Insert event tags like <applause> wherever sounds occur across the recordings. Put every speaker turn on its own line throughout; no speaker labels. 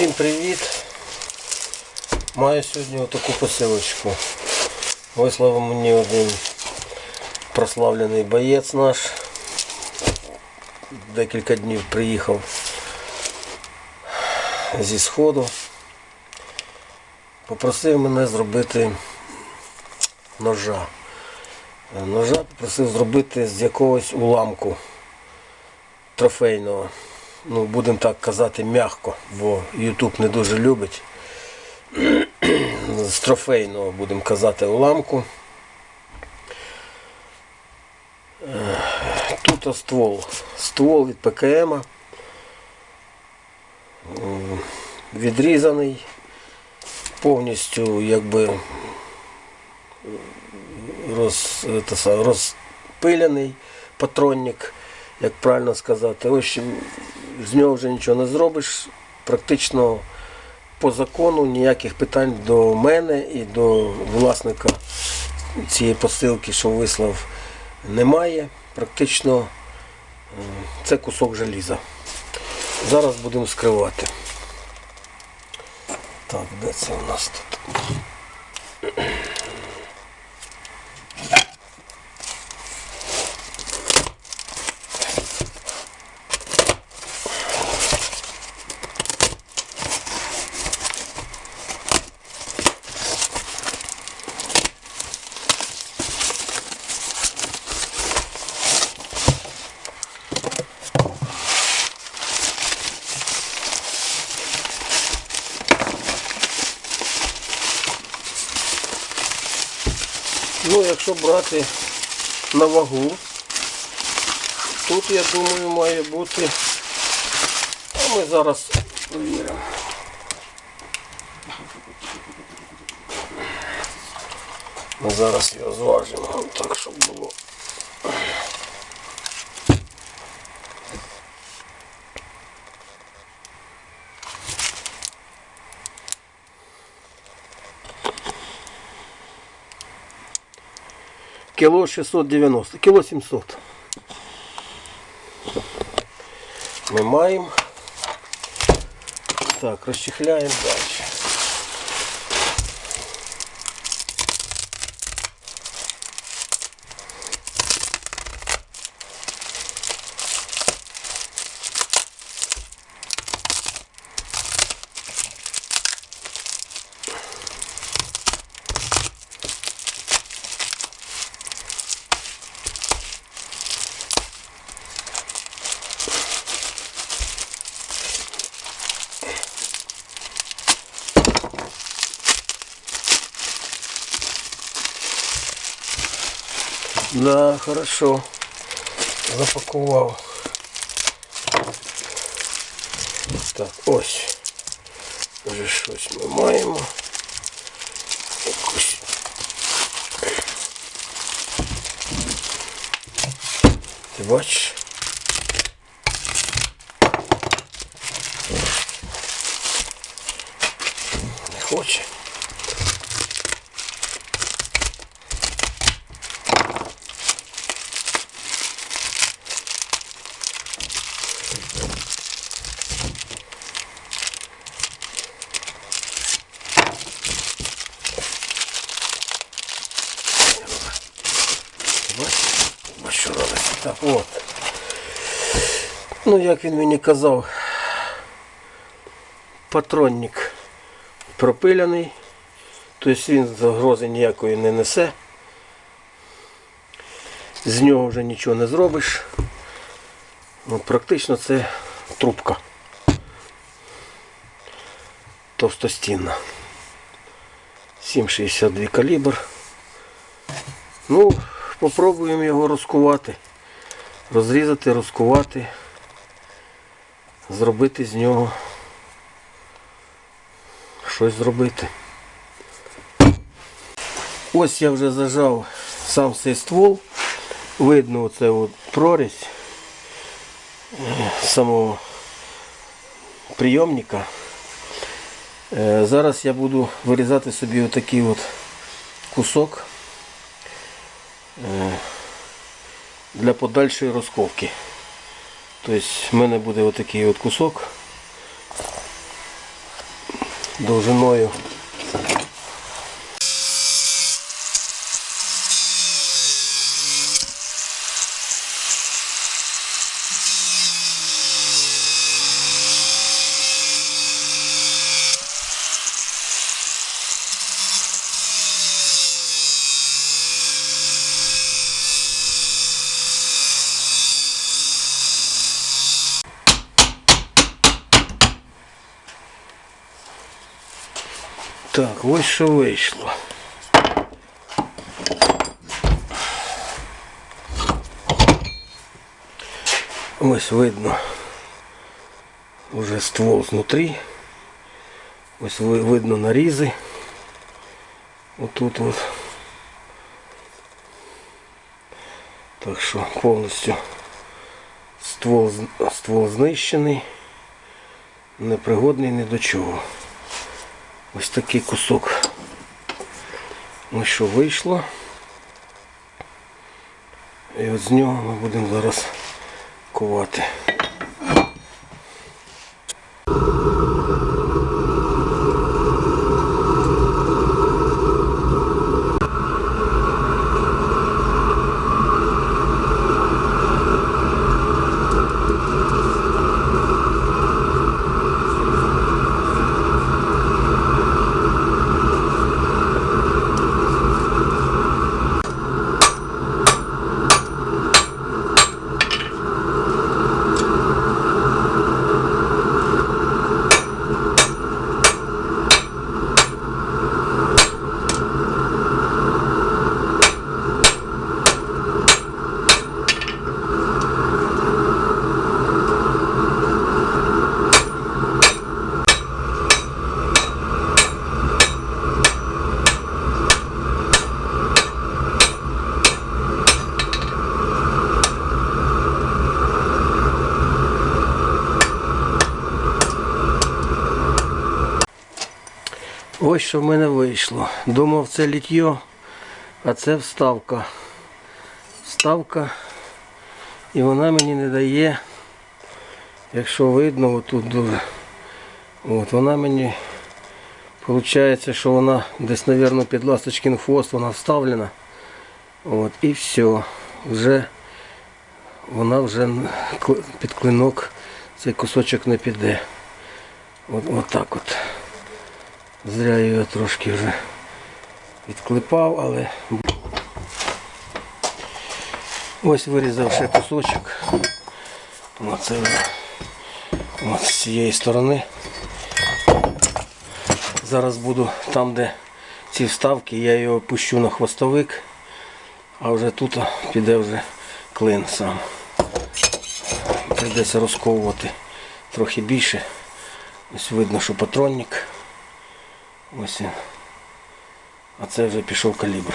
Всім привіт! Маю сьогодні отаку посилочку. Вислав мені один прославлений боєць наш. Декілька днів приїхав зі сходу. Попросив мене зробити ножа. Ножа попросив зробити з якогось уламку трофейного. Ну, будемо так казати, м'яко, бо YouTube не дуже любить. З трофейного, будемо казати, уламку. Тут ствол. Ствол від ПКМ. Відрізаний, повністю якби роз, розпилений патронник, як правильно сказати. В общем, з нього вже нічого не зробиш. Практично по закону ніяких питань до мене і до власника цієї посилки, що вислав, немає. Практично е, це кусок желіза. Зараз будемо скривати. Так, де це у нас тут? Ну, якщо брати на вагу, тут, я думаю, має бути. А ми зараз провіримо. Ми зараз його зважимо, так, щоб було. Кіло 690, кіло 700. Ми маємо. Так, розчехляємо далі. Да, хорошо. Запакував. Так, ось. Вже щось ми маємо. Якусь. Ти? Так, от. Ну, як він мені казав, патронник пропиляний, тобто він загрози ніякої не несе. З нього вже нічого не зробиш. Ну, практично це трубка. Товстостінна. 7,62 калібр. Ну, попробуємо його розкувати. Розрізати, розкувати, зробити з нього щось зробити. Ось я вже зажав сам цей ствол. Видно оце от прорізь е, самого прийомника. Е, Зараз я буду вирізати собі отакий от кусок е, для подальшої розковки. Тобто в мене буде отакий от кусок. довжиною. Так, ось що вийшло. Ось видно уже ствол знутрі. Ось видно нарізи. Отут от. Так що повністю ствол, ствол знищений, непригодний ні до чого. Ось такий кусок. Ось що вийшло. І от з нього ми будемо зараз ковати. Ось що в мене вийшло. Думав це літьо, а це вставка. Вставка. І вона мені не дає, якщо видно, отут дуже. От, вона мені виходить, що вона десь, мабуть, під ласточкин хвост вона вставлена. От, і все. Вже вона вже під клинок цей кусочок не піде. От, от так от. Зря я його трошки вже відклепав, але ось вирізав ще кусочок. Оце вже от з цієї сторони. Зараз буду там, де ці вставки, я його пущу на хвостовик, а вже тут піде вже клин сам. Прийдеться розковувати трохи більше. Ось видно, що патронник. Ось. А це вже пішов калібр.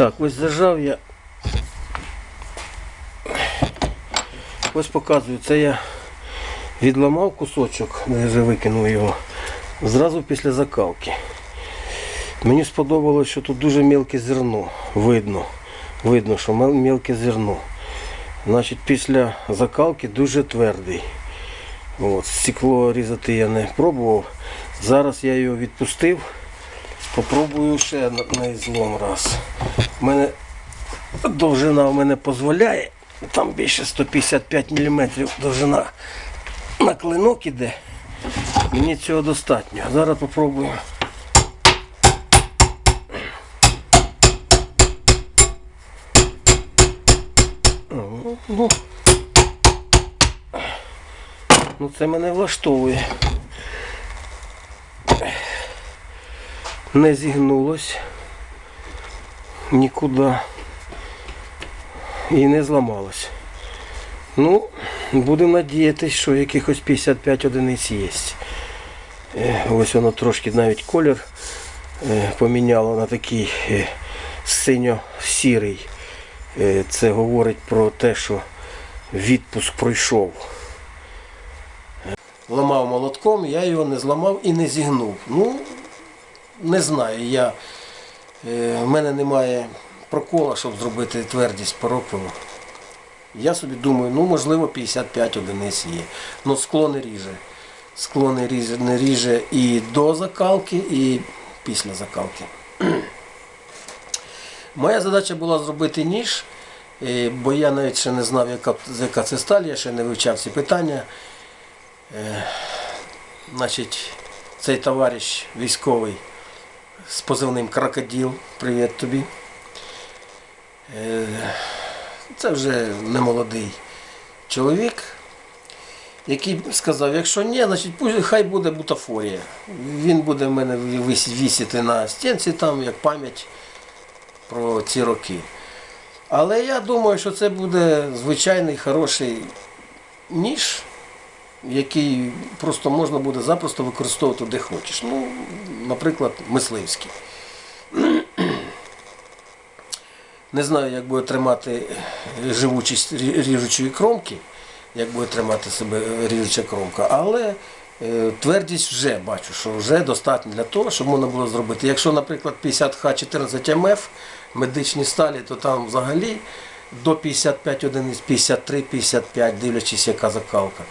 Так, ось зажав я. Ось показую, це я відламав кусочок, де вже викинув його, зразу після закалки. Мені сподобалось, що тут дуже мілке зерно. Видно. Видно, що мілке зерно. Значить, після закалки дуже твердий. От, стекло різати я не пробував. Зараз я його відпустив. Попробую ще на, на ізлом раз. Мене довжина в мене дозволяє. Там більше 155 мм довжина на клинок іде. Мені цього достатньо. Зараз попробую. О, Ну, ну це мене влаштовує. Не зігнулось нікуди і не зламалось. Ну, будемо надіятися, що якихось 55 одиниць є. Е, Ось воно трошки навіть колір е, поміняло на такий е, синьо-сірий. Це говорить про те, що відпуск пройшов. Ламав молотком, я його не зламав і не зігнув. Ну, не знаю. Я, в мене немає прокола, щоб зробити твердість пороквелу. Я собі думаю, ну можливо 55 одиниць є. Ну скло не ріже. Скло не ріже, не ріже і до закалки, і після закалки. <clears throat> Моя задача була зробити ніж, е, бо я навіть ще не знав, яка, яка це сталь, я ще не вивчав ці питання. Е, Значить, цей товариш військовий з позивним Крокодил, привіт тобі. Е, Це вже не молодий чоловік, який сказав, якщо ні, значить хай буде бутафорія. Він буде в мене вис- вісіти на стінці там як пам'ять про ці роки. Але я думаю, що це буде звичайний хороший ніж, який просто можна буде запросто використовувати де хочеш. Ну, наприклад, мисливський. <clears throat> Не знаю, як буде тримати живучість ріжучої кромки, як буде тримати себе ріжуча кромка, але е, твердість вже бачу, що вже достатньо для того, щоб можна було зробити. Якщо, наприклад, 50Х 14 МФ медичні сталі, то там взагалі до 55 одиниць, 53-55, дивлячись, яка закалка.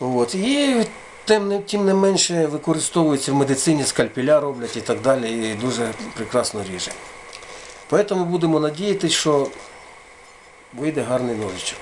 От. І тим не, тим не менше використовується в медицині, скальпіля роблять і так далі, і дуже прекрасно ріже. Тому будемо надіятися, що вийде гарний ножичок.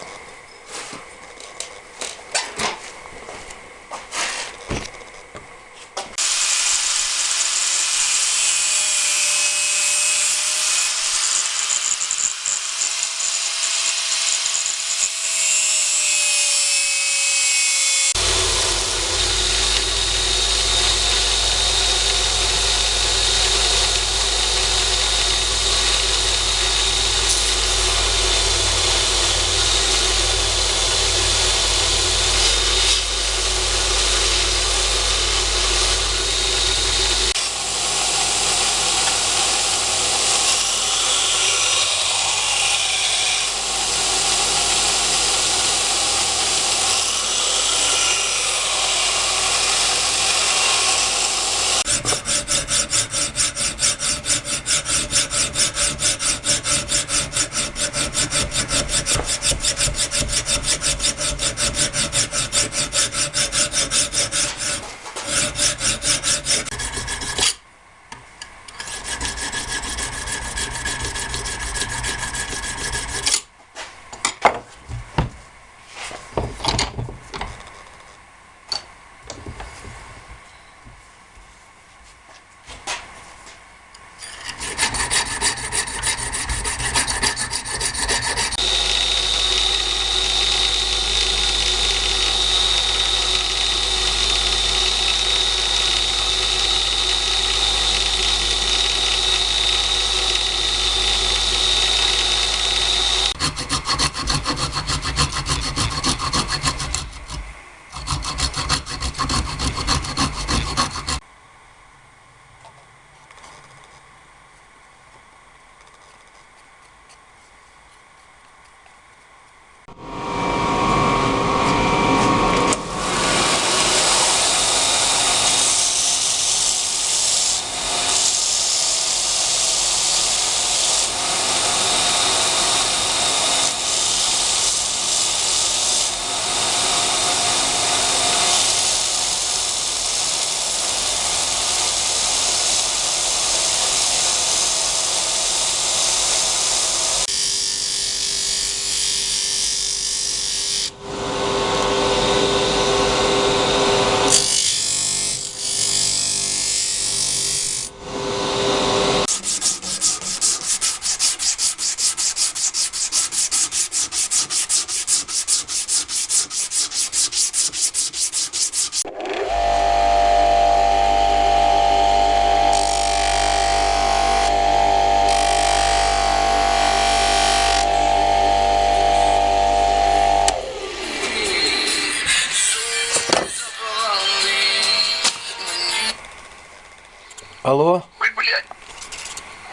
Алло,
Ой, блядь.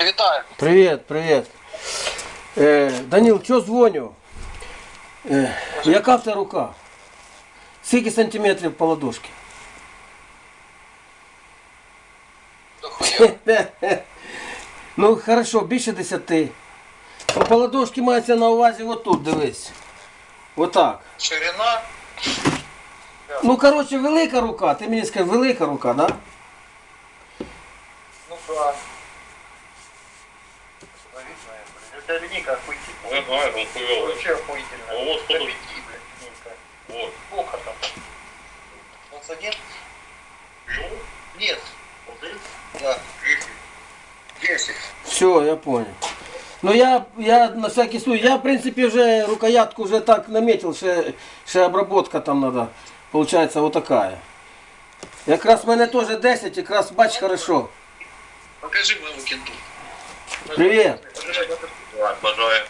Вітаю.
привіт, привіт. Е, Даніл, що дзвоню? Е, яка в тебе рука? Скільки сантиметрів по?
Дохуя. <laughs>
ну, хорошо, більше десяти. Ну, по ладошки мається на увазі отут, дивись. Отак.
Ширина.
Ну, коротше, велика рука. Ти мені скажи, велика рука?
Ну да. Видно, это линейка охуительная.
Не знаю, он хуёвый.
Вообще охуительная.
А вот что-то-. Вот.
Сколько там? 21?
Ну,
Нет. Да.
десять.
10.
Все, я понял. Ну я, я на всякий случай, я в принципе уже рукоятку уже так наметил, что, что обработка там надо, получается вот такая. Якраз в мене теж 10, якраз бач хорошо.
Покажи моему кенту.
Привіт,
покажи.
Бажаю.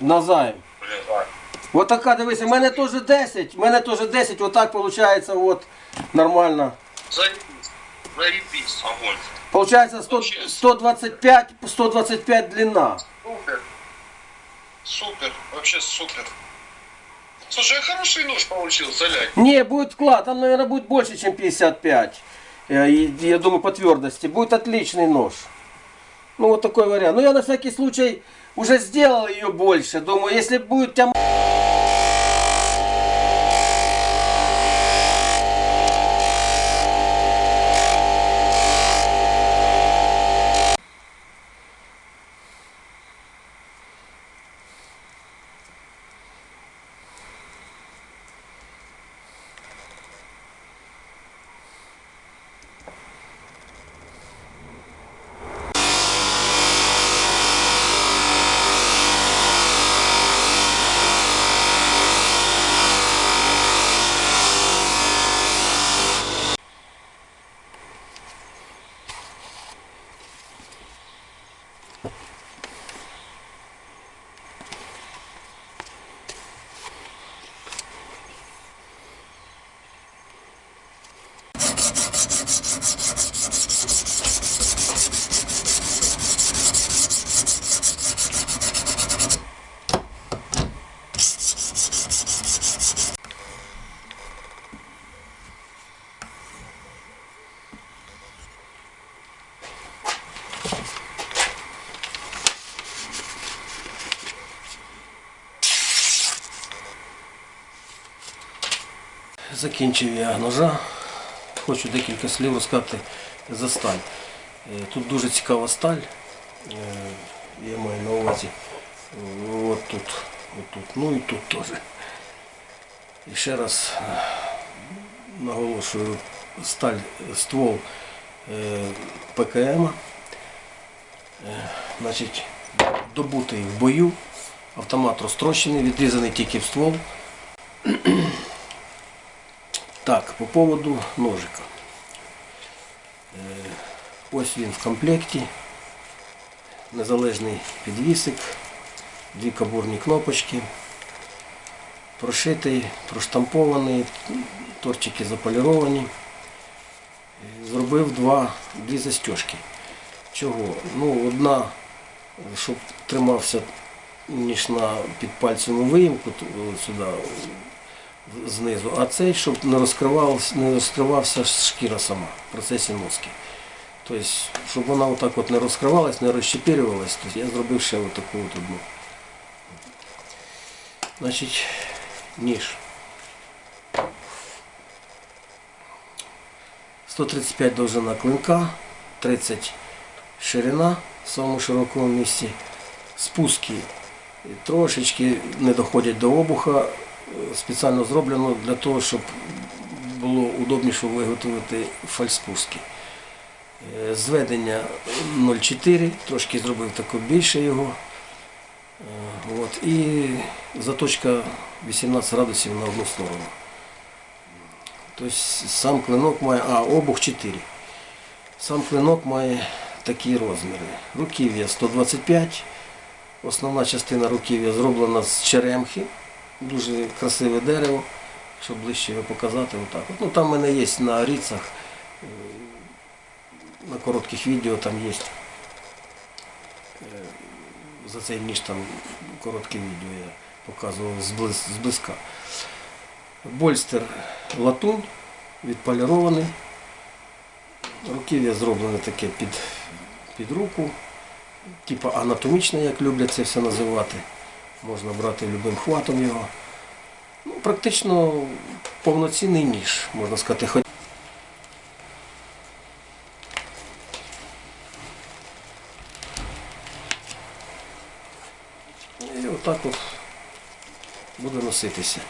назаєм. Вот така, дивися, в мене теж 10, в мене теж 10, отак виходить, от, нормально.
Заебись. Заебись.
огонь.
Получается 100, 125, 125 длина.
Супер. Супер. Вообще супер. Слушай, а хороший нож получился, Лядь.
Не, будет вклад, там, наверное, будет больше, чем 55. Э, Я думаю, по твердости. Будет отличный нож. Ну, вот такой вариант. Ну, я на всякий случай уже сделал ее больше. Думаю, если будет у Закінчив я ножа. Хочу декілька слів розказати за сталь. Е, Тут дуже цікава сталь. Е, Я маю на увазі. От тут, от тут, ну і тут теж. І ще раз е, наголошую, сталь, ствол ПКМ. Значить, добутий в бою, автомат розтрощений, відрізаний тільки в ствол. Так, по поводу ножика. Е, Ось він в комплекті. Незалежний підвісик, дві кабурні кнопочки. Прошитий, проштампований, торчики заполіровані. Е, Зробив два, дві застежки. Чого? Ну, одна, щоб тримався ніж на підпальцеву виїмку сюди знизу, а цей, щоб не розкривався, не розкривався шкіра сама в процесі носки. Тобто, щоб вона отак от не розкривалась, не розщепірювалась, то я зробив ще отаку от одну. Значить, ніж. 135 довжина клинка, 30 ширина в самому широкому місці. Спуски трошечки не доходять до обуха. Спеціально зроблено для того, щоб було удобніше виготовити фальспуски. Е, Зведення 0,4, трошки зробив таке більше його. Е, От, і заточка 18 градусів на одну сторону. Тобто сам клинок має, а, обух 4. Сам клинок має такі розміри. Руків'я 125. Основна частина руків'я зроблена з черемхи. Дуже красиве дерево, щоб ближче його показати. Отак. Ну, там в мене є на ріцах е, на коротких відео там є. Е, За цей ніж там коротке відео я показував зблизька. Больстер латунь, відполірований. Руків'я зроблене таке під, під руку, типа анатомічне, як люблять це все називати. Можна брати любим хватом його. Ну, практично повноцінний ніж, можна сказати. І отак от буде носитися.